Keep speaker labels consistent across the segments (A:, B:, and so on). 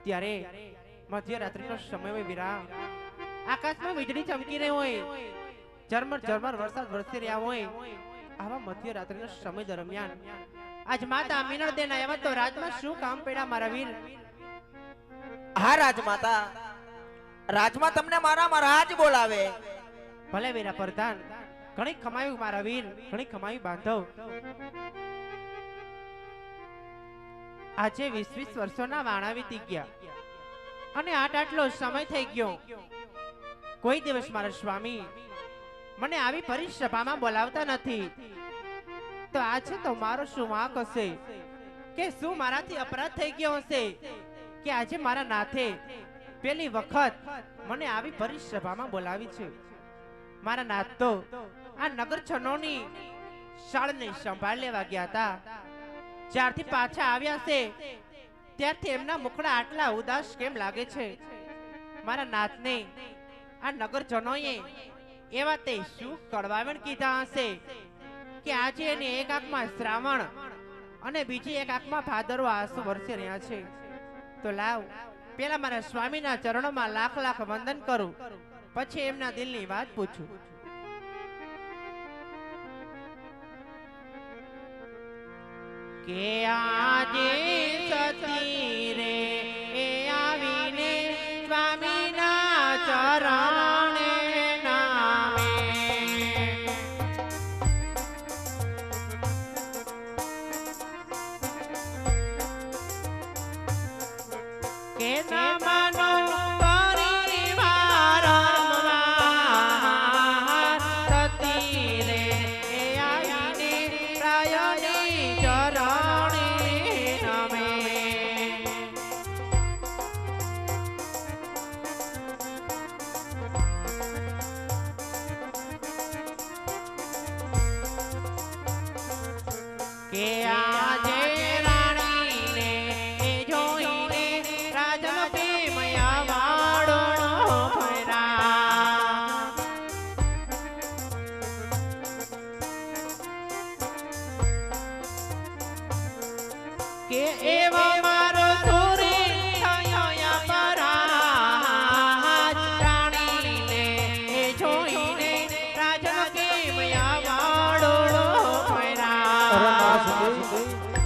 A: અત્યારે મધ્યરાત્રિનો સમય હોય વીરા આકાશમાં વીજળી ચમકી રહી હોય ઝરમર ઝરમર વરસાદ વરસી રહ્યા હોય આવા મધ્યરાત્રિનો સમય દરમિયાન. આજ માતા મિનળ દેન આવ્યા તો રાજમાં શું કામ પડ્યા મારા વીર?
B: હા રાજમાતા. રાજમાં તમને મારા મહારાજ બોલાવે.
A: ભલે વીરા પ્રધાન ઘણી કમાયું મારા વીર ઘણી કમાયું બાંધવ. આજે વીસ વીસ વર્ષોના વાણા વીતી ગયા. અને આટ આટલો સમય થઈ ગયો. કોઈ દિવસ મારા સ્વામી મને આવી પરિસભામાં બોલાવતા નથી. તો આજે તો મારો શું વાંક હશે? કે શું મારાથી અપરાધ થઈ ગયો હશે? કે આજે મારા નાથે પેલી વખત મને આવી પરિસભામાં બોલાવી છે? મારા નાથ તો આ નગરજનોની શાળને સંભાળ લેવા ગયા હતા. જ્યારથી પાછા આવ્યા છે, ત્યારથી એમના મુખડા આટલા ઉદાસ કેમ લાગે છે? મારા નાથને આ નગરજનોએ એવા તે શું કડવાવણ કીધા હશે કે આજે એને એક આંખમાં શ્રાવણ અને બીજી એક આંખમાં ભાદરવો આંસુ વરસી રહ્યા છે. તો લાવ, પેલા મારા સ્વામીના ચરણોમાં લાખ લાખ વંદન કરું, પછી એમના દિલની વાત પૂછું. કે આજે સતી રે એ આવીને સ્વામીના ચરણે ફરા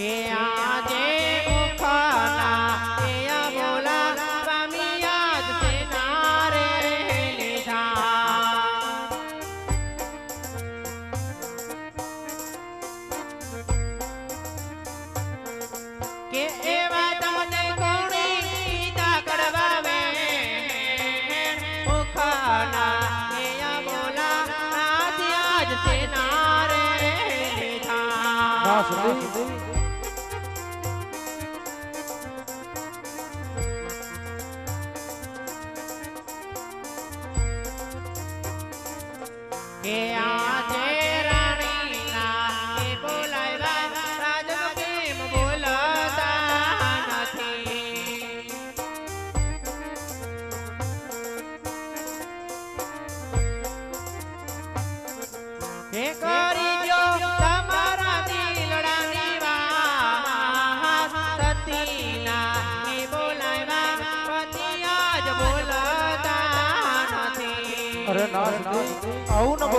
A: કે આજે કે આજે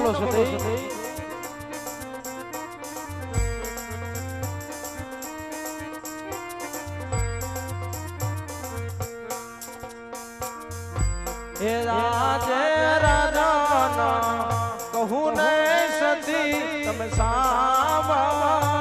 A: બોલો છો એ
C: રાજે રાજાના કહું ને સતી તમે
A: સામા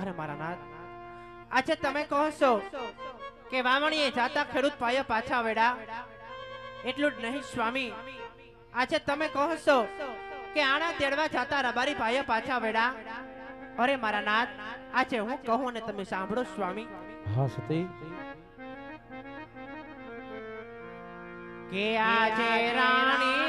A: અરે મારા નાથ. આજે તમે કહો છો કે વાવણીએ જાતા ખેડૂત ભાઈઓ પાછા વેડા એટલું જ નહીં સ્વામી. આજે તમે કહો છો કે આણા તેડવા જાતા રબારી ભાઈઓ પાછા વેડા અરે મારા નાથ આજે હું કહું ને તમે સાંભળો સ્વામી.
C: હા સતી.
A: કે આજે રાણી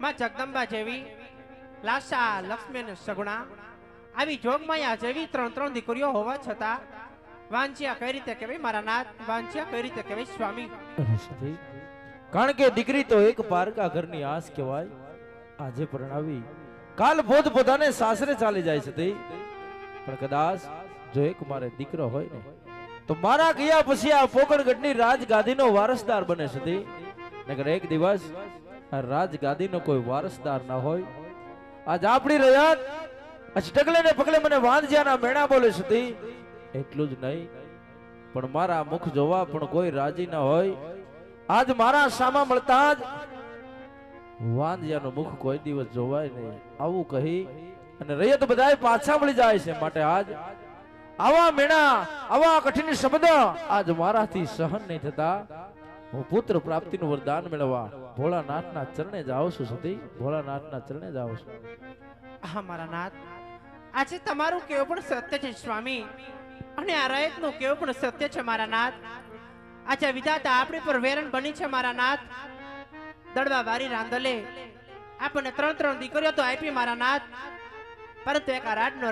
A: માં જગદંબા જેવી લાસા લક્ષ્મી સગુણા. આવી જોગમાયા જેવી ત્રણ ત્રણ દીકરીઓ હોવા છતાં વાંચ્યા કઈ રીતે કહેવાય? મારા નાથ, વાંચ્યા કઈ રીતે કહેવાય? સ્વામી.
C: કારણ કે દીકરી તો એક પારકા ઘરની આસ કહેવાય. આજે પરણાવી, કાલ પોત પોતાને સાસરે ચાલી જાય છે પણ કદાચ જો એક મારે દીકરો હોય ને, તો મારા ગયા પછી આ પોકરગઢની રાજગાદીનો વારસદાર બને છે તે. નકર એક દિવસ રાજગાદીનો કોઈ વારસદાર ના હોય. આજ આપણી રયાત આજ ટકલે ને પકલે મને વાંધજ્યાના મેણા બોલે સુધી એટલું જ નહીં, પણ મારા મુખ જોવા પણ કોઈ રાજી ના હોય. આજ મારા સામા મળતા જ વાંદિયાનું મુખ કોઈ દિવસ જોવાય નહીં. આવું કહી અને રૈયત બધાય પાછા મળી જાય છે માટે આજ. આવા મેણા, આવા કઠિન શબ્દ આજ મારાથી સહન નહીં થતા. હું પુત્ર પ્રાપ્તિનું વરદાન મેળવવા ભોળાનાથના ચરણે જાઉં છું સતી ભોળાનાથના ચરણે જાઉં છું.
A: હા મારા નાથ, આજે તમારું કેવું પણ સત્ય છે, સ્વામી. અને આ રયતનું કેવું પણ સત્ય છે, મારા નાથ. આજે વિધાતા આપણી પર વેરણ બની છે, મારા નાથ. દડવા વારી રાંદલે આપણને ત્રણ ત્રણ દીકરીઓ તો આપી, મારા નાથ. પરંતુ એક આ રાતનો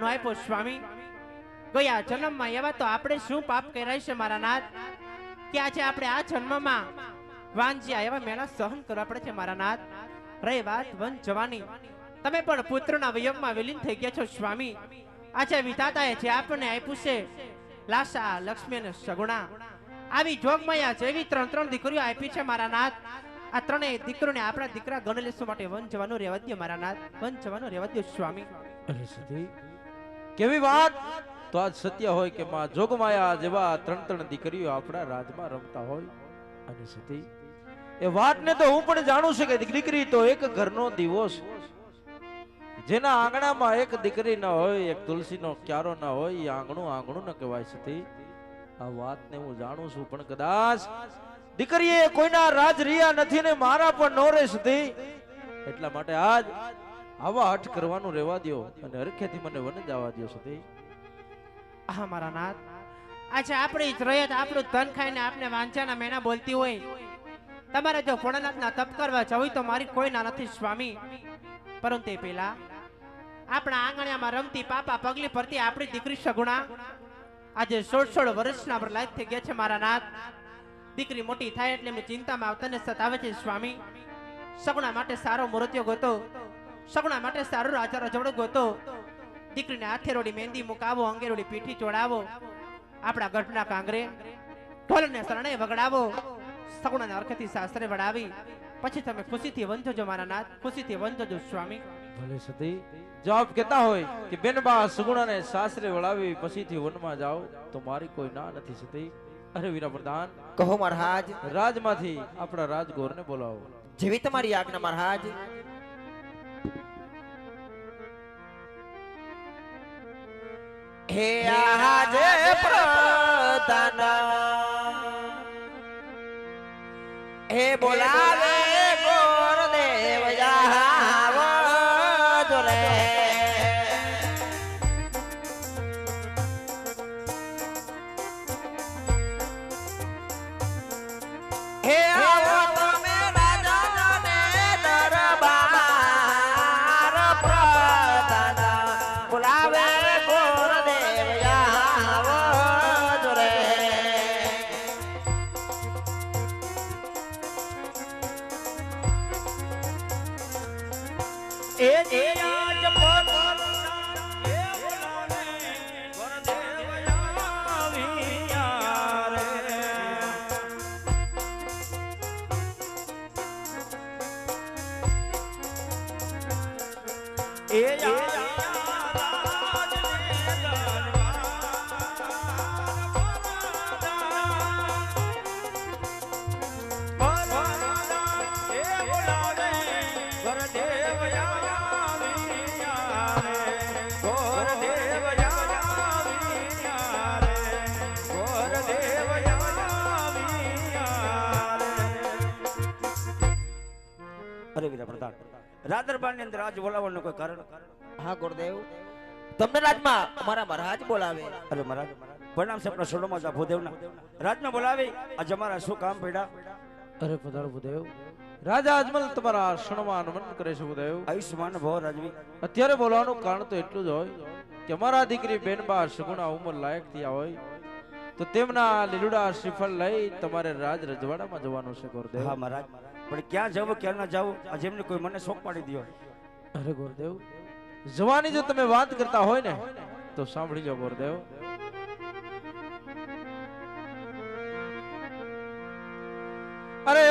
A: નો આપ્યો, સ્વામી. ગયા જન્મમાં એવા તો આપણે શું પાપ કરાય છે, મારા નાથ? કે આજે આપણે આ જન્મમાં? વાંજ્યા, એવા મેળા સહન કરવા પડે છે મારા નાથ. રહી વાત, વન જવાની. તમે પણ પુત્રના વિયોગમાં વિલીન થઈ ગયા છો, સ્વામી. આજે વિધાતાએ જે આપણને આપ્યું છે લાસા લક્ષ્મી અને સગુણા. આવી જોગમાયા જેવી ત્રણ ત્રણ દીકરીઓ આપી છે મારા નાથ. આ ત્રણેય દીકરોને આપણા દીકરા ગણ લેશો માટે વન જવાનું રહેવા દો મારા નાથ. વન જવાનું રહેવા દો સ્વામી.
C: કેવી વાત? તો આજ સત્ય હોય કે માં જોગમાયા જેવા ત્રણ ત્રણ દીકરીઓ આપણા રાજમાં રમતા હોય અને સતી, એ વાતને તો હું પણ જાણું છું કે દીકરી તો એક ઘરનો દીવો છે જેના આંગણામાં એક દીકરી ન હોય, એક તુલસીનો ક્યારો ન હોય, એ આંગણું આંગણું ન કહેવાય સતી. આ વાતને હું જાણું છું, પણ કદાચ દીકરીએ કોઈના રાજ રહ્યા નથી ને મારા પણ નો રહે સતી. એટલા માટે આજ આવા હઠ કરવાનું રહેવા દ્યો અને હરખેથી મને વન જવા દ્યો સતી.
A: હા મારા નાથ. આજે આપણી જ રયત, આપણું ધન ખાઈને આપને વાંચાના મેના બોલતી હોય. તમારે જો ભોળાનાથના તપ કરવા જવું તો મારી કોઈ ના નથી, સ્વામી. પરંતુ પેલા, આપણા આંગણિયામાં રમતી પાપા પગલી પરથી આપણી દીકરી સગુણા. આજે સોળ સોળ વર્ષના પર લાયક થઈ ગયા છે, મારા નાથ. દીકરી મોટી થાય એટલે મેં ચિંતામાં આવતા ને સતાવે છે, સ્વામી. સગુણા માટે સારો મૂર્તિઓ ગોતો. સગુણા માટે સારું રાજા રજવડો ગોતો. દીકરીને હાથે રોડી મહેંદી મુકાવો અંગેરોડી પીઠી ચોડાવો આપણા ગઢના કાંગરે ઢોલને શરણે વગડાવો સગુણાને અર્ખથી શાસ્ત્રે વડાવી પછી તમે ખુશીથી વંચજો મારા નાથ ખુશીથી વંચજો સ્વામી.
C: ભલે સતી જવાબ કેતા હોય કે બેનબા સુગુણાને શાસ્ત્રે વળાવી પછીથી વનમાં જાઓ તો મારી કોઈ ના નથી સતી. અરે વીરા પ્રધાન
B: કહો મહારાજ.
C: રાજમાંથી આપણા રાજગોરને બોલાવો.
B: જેવી તમારી આજ્ઞા મહારાજ. હે આજે પ્રધાન. હે બોલાવે
D: રાદરબારની અંદર આજ બોલાવવાનું કોઈ કારણ?
B: હા ગુરુદેવ. તમને રાજમાં અમારા મહારાજ બોલાવે.
D: અરે મહારાજ પ્રણામ છે આપણા સોડોમાં જા ભૂદેવના. રાજમાં બોલાવી આજ અમારા શું કામ પડ્યા
C: અરે પધારો ભૂદેવ. રાજા અજમલ તમારા આસનમાં નમન કરે છે ભૂદેવ.
D: આયુષ્માન ભવ રાજવી.
C: અત્યારે બોલવાનું કારણ તો એટલું જ હોય કે અમારા દીકરી બેનબા સગુણા ઉંમર લાયક થયા હોય. તો તેમના લીલુડા શ્રીફળ લઈ તમારે રાજ રજવાડામાં જવાનું છે ગુરુદેવ.
D: હા મહારાજ. પણ ક્યાં જવું ક્યાં ના જવું આજે એમને કોઈ મને શોખ પાડી દો
C: અરે ગુરુદેવ, જવાની જો તમે વાત કરતા હોય ને, તો સાંભળી જાઓ ગુરુદેવ. અરે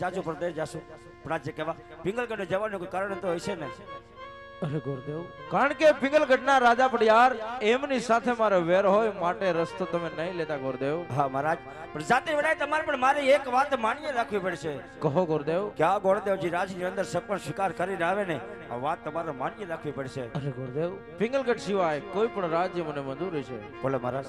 C: દેશ જાજો પ્રદેશ
D: જાશું. પણ આજે કેવા પિંગલગઢ જવાનું કોઈ કારણ તો હશે ને?
C: અરે ગુરુદેવ. કારણ કે પિંગલગઢના રાજા પડિયાર એમની સાથે મારો વેર હોય માટે રસ્તો તમે નહીં લેતા ગુરુદેવ.
D: હા મહારાજ. પણ જાતે વડાય તમારે પણ મારે એક વાત માનીએ રાખવી પડશે.
C: કહો ગુરુદેવ.
D: કે આ ગોળદેવજી રાજની અંદર સપન સ્વીકાર કરીને આવે ને આ વાત તમારે માનીએ રાખવી પડશે.
C: અરે ગુરુદેવ પિંગલગઢ સિવાય કોઈ પણ રાજ્ય મને મંજૂર છે.
D: બોલે મહારાજ.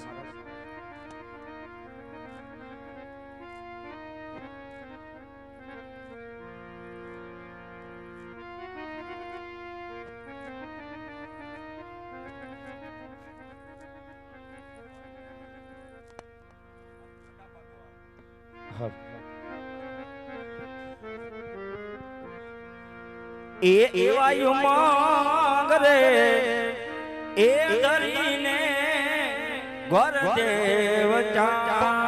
D: એ એવા યુમાંગ રે. એ ધરીને ઘર દેવ ચાલ્યા